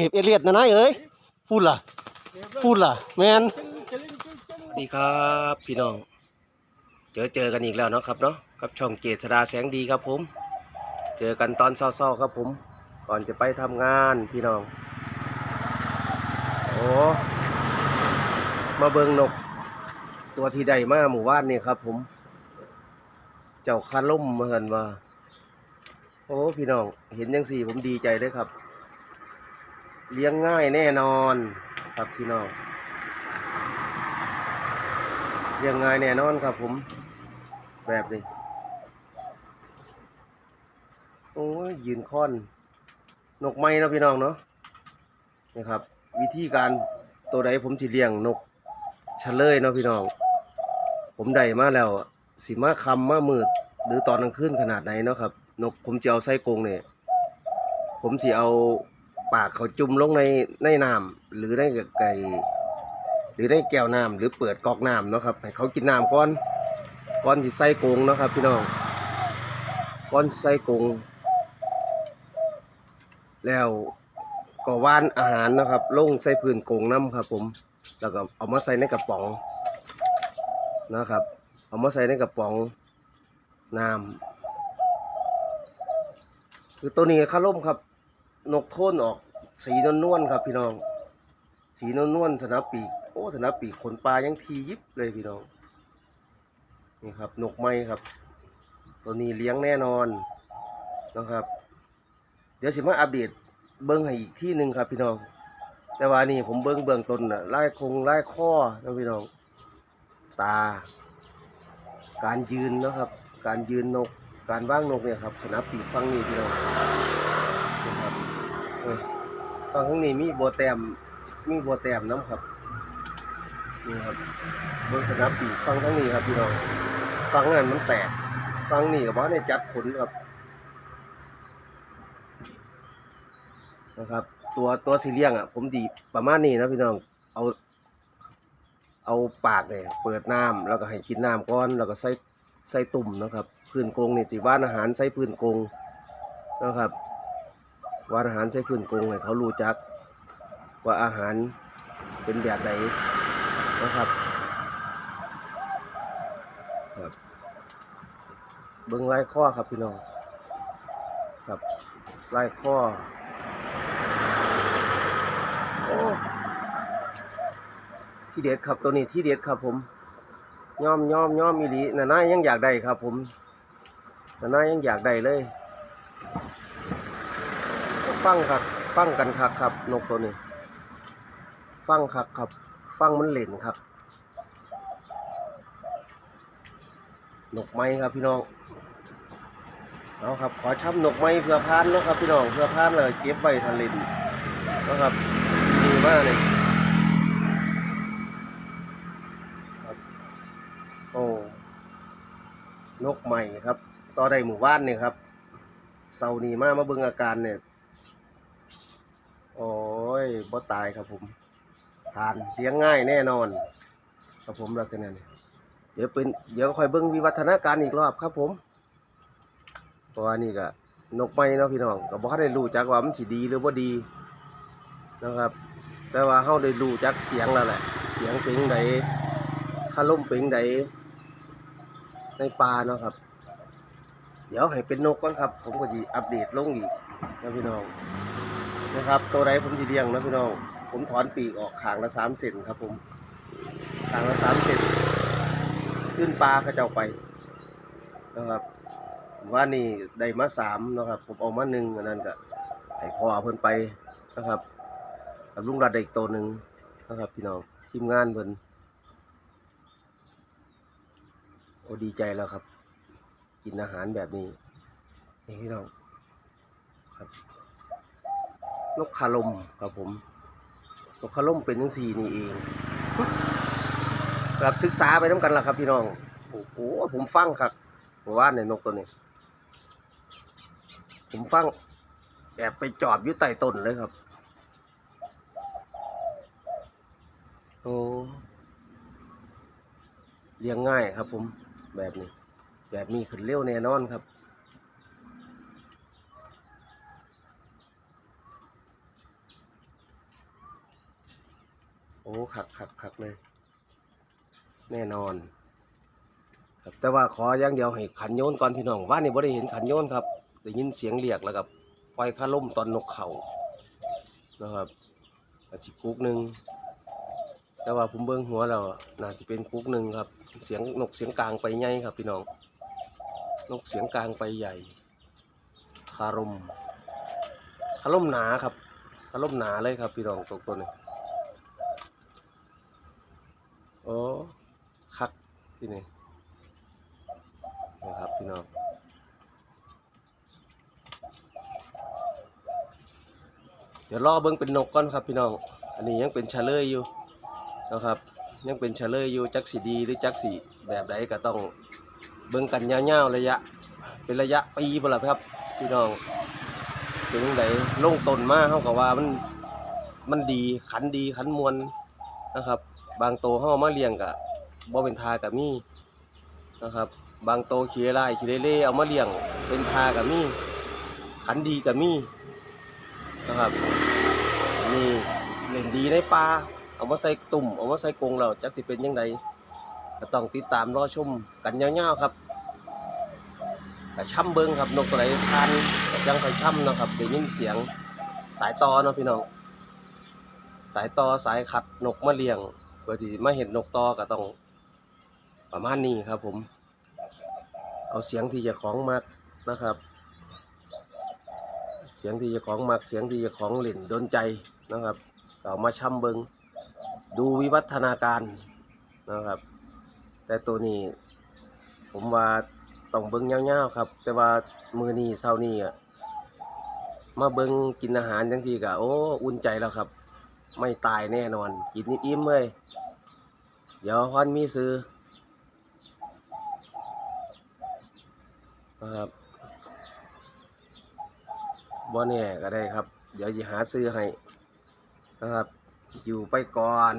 เมฟเอเลียดนะนายเอ้ยพูดล่ะพูดล่ะ แมนสวัสดีครับพี่น้อง เจอเจอกันอีกแล้วเนาะครับเนาะกับช่องเจษดาแสงดีครับผม เจอกันตอนเช้าๆครับผม ก่อนจะไปทำงานพี่น้องโอ้มาเบิงนก ตัวที่ใดมาหมู่บ้านนี่ครับผม เจ้าคาล่มมาเห็นว่าโอ้พี่น้องเห็นยังสี่ผมดีใจเลยครับ เลี้ยงง่ายแน่นอนครับพี่น้องเลี้ยงง่ายแน่นอนครับผม แบบนี้โอ้ยยืนค่อน นกไม้เนาะพี่น้องเนาะนี่ครับ วิธีการตัวใดผมจะเลี้ยงนกเฉลยเนาะพี่น้อง ผมได้มาแล้วสิมาคำมามืด หรือตอนกลางคืนขนาดไหนเนาะครับ นกผมจะเอาไส้กรงเนี่ยผมจะเอา ปากเขาจุ่มลงในในน้ำหรือในไก่หรือในแก้วน้ำหรือเปิดกอกน้ำเนาะครับให้เขากินน้ำก่อนก่อนที่ใส่กงเนาะครับ พี่น้องก่อนใส่กงแล้วก็ว่านอาหารนะครับลงใส่พื้นกงน้ำครับ ผม แล้วก็เอามาใส่ในกระป๋องนะครับ เอามาใส่ในกระป๋องน้ำคือตัวนี้ข้าล่มครับ นกโทนออก สีนวลนวลๆครับพี่น้อง สีนวลนวลๆสนับปีก โอ้สนับปีกขนปลายังทียิบเลยพี่น้อง นี่ครับนกไม้ครับ ตัวนี้เลี้ยงแน่นอนนะครับ เดี๋ยวสิมาอัปเดตเบิ้งให้อีกที่หนึ่งครับพี่น้อง แต่ว่านี่ผมเบิ้งเบื้องต้นน่ะไล่คงไล่ข้อนะพี่น้อง ตา การยืนนะครับ การยืนนก การว่างนกเนี่ยครับสนับปีกฟังนี่พี่น้อง นะครับเออฟังข้างนี้มีโบแตมมีโบแตมน้ำครับนี่ครับเบิ้งสนับปีกฟังข้างนี้ครับพี่น้องฟังนั้นมันแตกฟังนี่กับว่าในจัดขนครับนะครับ ตัวตัวสีเลี้ยงอะ ผมดีประมาณนี้นะพี่น้องเอาเอาปากเนี่ยเปิดน้ำแล้วก็ให้กินน้ำก่อน แล้วก็ใส่ใส่ตุ่มนะครับพื้นกรงนี่ยจีว่านอาหารใส่พื้นกรงนะครับ ว่าอาหารใส่พื้นกงให้เขารู้จัก ว่าอาหารเป็นแบบไหนนะครับครับเบิ้งไล่ข้อครับพี่น้องครับไล่ข้อโอ้ที่เด็ดครับตัวนี้ที่เด็ดครับผมย่อมย่อมย่อมอีหลีน่ะนายังอยากได้ครับผมน่ะนายังอยากได้เลย ฟังครับฟังกันครับครับ นกตัวนี้ ฟังครับครับ ฟังมันเหล่นครับ นกไม้ครับพี่น้องเอาครับ ขอช้ำนกไม้เพื่อพานนะครับพี่น้องเพื่อพานเลยเก็บไว้ทันเลนนะครับดีมากเลยโอ้นกใหม่ครับ ต่อได้หมู่บ้านเนี่ยครับเสาร์นี้มามาเบิ่งอาการเนี่ย ยบ่ตายครับผมทานเลี้ยงง่ายแน่นอน ครับผมแล้วกันนี่เดี๋ยวเป็นเดี๋ยวค่อยเบิ่งวิวัฒนาการอีกรอบครับผมเพราะว่านี่ก็นกใหม่เนาะพี่น้องก็บ่ได้รู้จักว่ามันสิดีหรือบ่ดีนะครับ แต่ว่าเฮาได้รู้จักเสียงแล้วแหละ เสียงเพลงใดคาล่มเป็นใดในป่าเนาะครับ เดี๋ยวให้เป็นนกก่อนครับ ผมก็จะอัปเดตลงอีกนะพี่น้อง นะครับตัวใดผมจะเลี้ยงนะพี่น้อง ผมถอนปีกออกขางละสามเซนครับผมขางละสามเซนขึ้นปลาเขาเจ้าไปนะครับว่านี่ได้มาสามนะครับ ผมเอามาหนึ่งอันนั้นก็ให้พ่อเพิ่นไปนะครับกับลุงรัดได้อีกตัวหนึ่งนะครับ พี่น้องทีมงานเพิ่นโอ้ดีใจแล้วครับ กินอาหารแบบนี้นี่พี่น้องครับ นกคาลมครับผม นกคาลมเป็นทั้งสี่นี่เองครับศึกษาไปน้ำกันล่ะครับพี่น้อง โอ้โหผมฟังครับผมว่าในนกตัวนี้ ผมฟังแอบไปจอบอยู่ใต้ต้นเลยครับ โอ้เลี้ยงง่ายครับผมแบบนี้ แบบนี้ขึ้นเร็วแน่นอนครับ อ้คักคักคักเลย แน่นอน ครับแต่ว่าขออย่างเดียวให้ขันโยนก่อนพี่น้องว่านี่บ่ได้เห็นขันโยนครับได้ยินเสียงเรียกแล้วกับปล่อยคาล่มตอนนกเขานะครับอาจสิกุกหนึ่งแต่ว่าผมเบิ่งหัวแล้วน่าจะเป็นกุกหนึ่งครับ เสียงนกเสียงกลางไปใหญ่ครับ พี่น้อง นกเสียงกลางไปใหญ่คารมคารมหนาครับคารมหนาเลยครับ พี่น้องตกตัวนี้โอ้คักที่นี่นะครับพี่น้องเดี๋ยวรอเบิ้งเป็นนกก่อนครับพี่น้อง อันนี้ยังเป็นชะเลยอยู่นะครับ ยังเป็นชะเลยอยู่จักสีดีหรือจักสีแบบใดก็ต้องเบิ้งกันยาวๆระยะ เป็นระยะปีบ่ล่ะครับ พี่น้องเป็นยังไงลงต้นมาเฮากับว่ามันมันดีขันดีขันมวลนะครับ บางโตเฮามาเลี้ยงกะบ่เป็นทากับมีนะครับ บางโตขี้ไล่ขี้เล่เอามาเลี้ยงเป็นทากับมีขันดีกับมีนะครับนี่เล่นดีในปลาเอามาใส่ตุ่มเอามาใส่กรงเราจักสิเป็นยังไงก็ต้องติดตามรอชมกันยาวๆครับแต่ช่ำเบิ้งครับนกตัวไหนทานยังค่อยช่ำนะครับได้ยินเสียงสายตอเนาะพี่น้องสายตอสายขัดนกมาเลี้ยง เพื่อที่มาเห็นนกตอก็ต้องประมาณนี้ครับ ผม เอาเสียงที่จะของมักนะครับ เสียงที่จะของมักเสียงที่จะของเล่นโดนใจนะครับเอามาช่ำเบิงดูวิวัฒนาการนะครับ แต่ตัวนี้ผมว่าต้องเบิงยาวๆครับ แต่ว่ามือนี้เศร้านี้อะมาเบิงกินอาหารจังซี่กะโอ้อุ่นใจแล้วครับ ไม่ตายแน่นอน กินนิดอิ่มเลย เดี๋ยวฮอนมีซื้อนะครับบ่แน่ก็ได้ครับ เดี๋ยวจะหาซื้อให้นะครับ อยู่ไปก่อน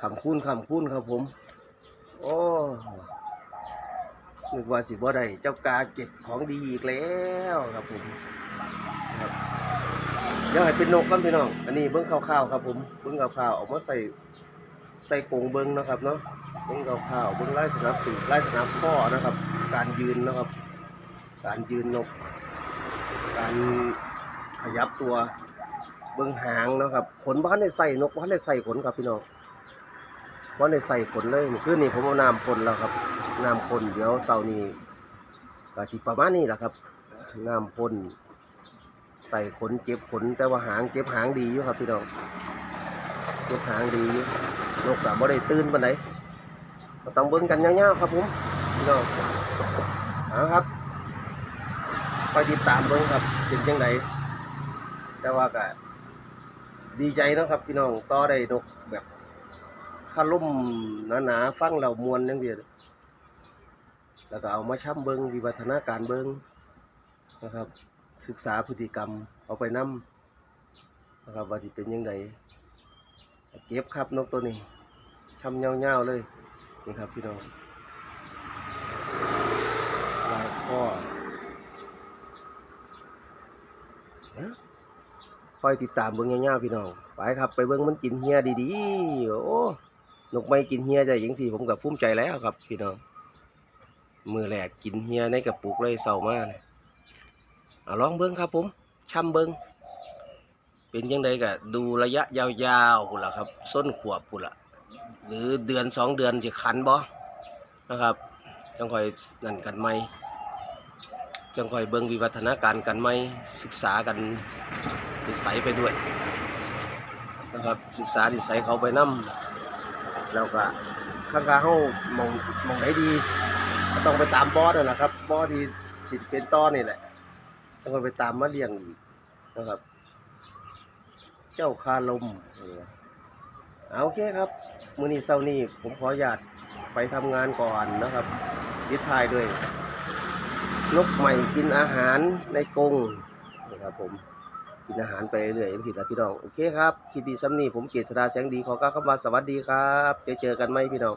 คำคุ้นคำคุ้นครับผม โอ้นึกว่าสิบ่ได้เจ้ากาเก็บของดีอีกแล้วครับผมครับ เดี๋ยวให้เป็นนกกันพี่น้อง อันนี้เบิ้งคร่าวๆครับผมเบิ้งคร่าวๆออกมาใส่ใส่กรงเบิ้งนะครับเนาะเบิ้งคร่าวๆเบิ้งไล่สนับปีกไล่สนับข้อนะครับ การยืนนะครับ การยืนนก การขยับตัวเบิ้งหางนะครับ ขนบ้านในใส่นกบ้านในใส่ขนครับพี่น้องบ้านในใส่ขนเลยเมื่อนนี้ผมเอาน้ำพ่นแล้วครับน้ำพ่นเดี๋ยวเสาร์นี้ก็จิประมาณนี้แหละครับน้ำพ่น ใส่ขนเจ็บขนแต่ว่าหางเจ็บหางดีอยู่ครับพี่น้องเจ็บหางดีอยู่นกก็บ่ได้ตื่นปานใดก็ต้องเบิ่งกันยาวๆครับผมพี่น้องเอาครับคอยติดตามเบิ่งครับเป็นจังไดแต่ว่าก็ดีใจนะครับพี่น้องต่อได้นกแบบคาร่มหนาๆฟังเรามวนจังซี่แล้วก็เอามาช้ำเบิ่งวิวัฒนาการเบิ่งนะครับ ศึกษาพฤติกรรมเอาไปนํนะครับว่าสิเป็นยังไงเก็บครับนกตัวนี้ช้ำยาวๆเลยนี่ครับพี่น้องลายข้อคอยติดตามเบิ้งเงาวๆพี่น้องไปครับไปเบิ้งมันกินเฮียดีๆโอ้นกไม่กินเฮียใจยังสี่ผมกับภูมิใจแล้วครับพี่น้องมือแรกกินเฮียในกระปุกเลยเศร้ามากเลย เอาลองเบิ้งครับผมช่ำเบิ้งเป็นยังไงก็ดูระยะยาวๆพุ่นละครับส้นขวบพุ่นละหรือเดือนสองเดือนจะขันบ่นะครับจังคอยนั่นกันไหมจังคอยเบิ่งวิวัฒนาการกันไหมศึกษากันนิสัยไปด้วยนะครับศึกษานิสัยเขาไปนํแล้วก็ข้างๆเฮามองมองไหนดี ก็ต้องไปตามบอสนั่นะครับบอสที่สิเป็นต้อนี่แหละ ต้องไปตามมาเลี้ยงอีกนะครับ เจ้าคาลมเออเอาโอเคครับมือนี้เช้านี้ผมขออนุญาตไปทำงานก่อนนะครับยิดทายด้วยนกใหม่กินอาหารในกรงนะครับผมกินอาหารไปเรื่อยๆอย่างที่ละพี่น้อง โอเคครับคลิปดีซ้ำนี้ผมเกษดาแสงดีขอกล่าวคำว่าสวัสดีครับ เจอเจอกันไหมพี่น้อง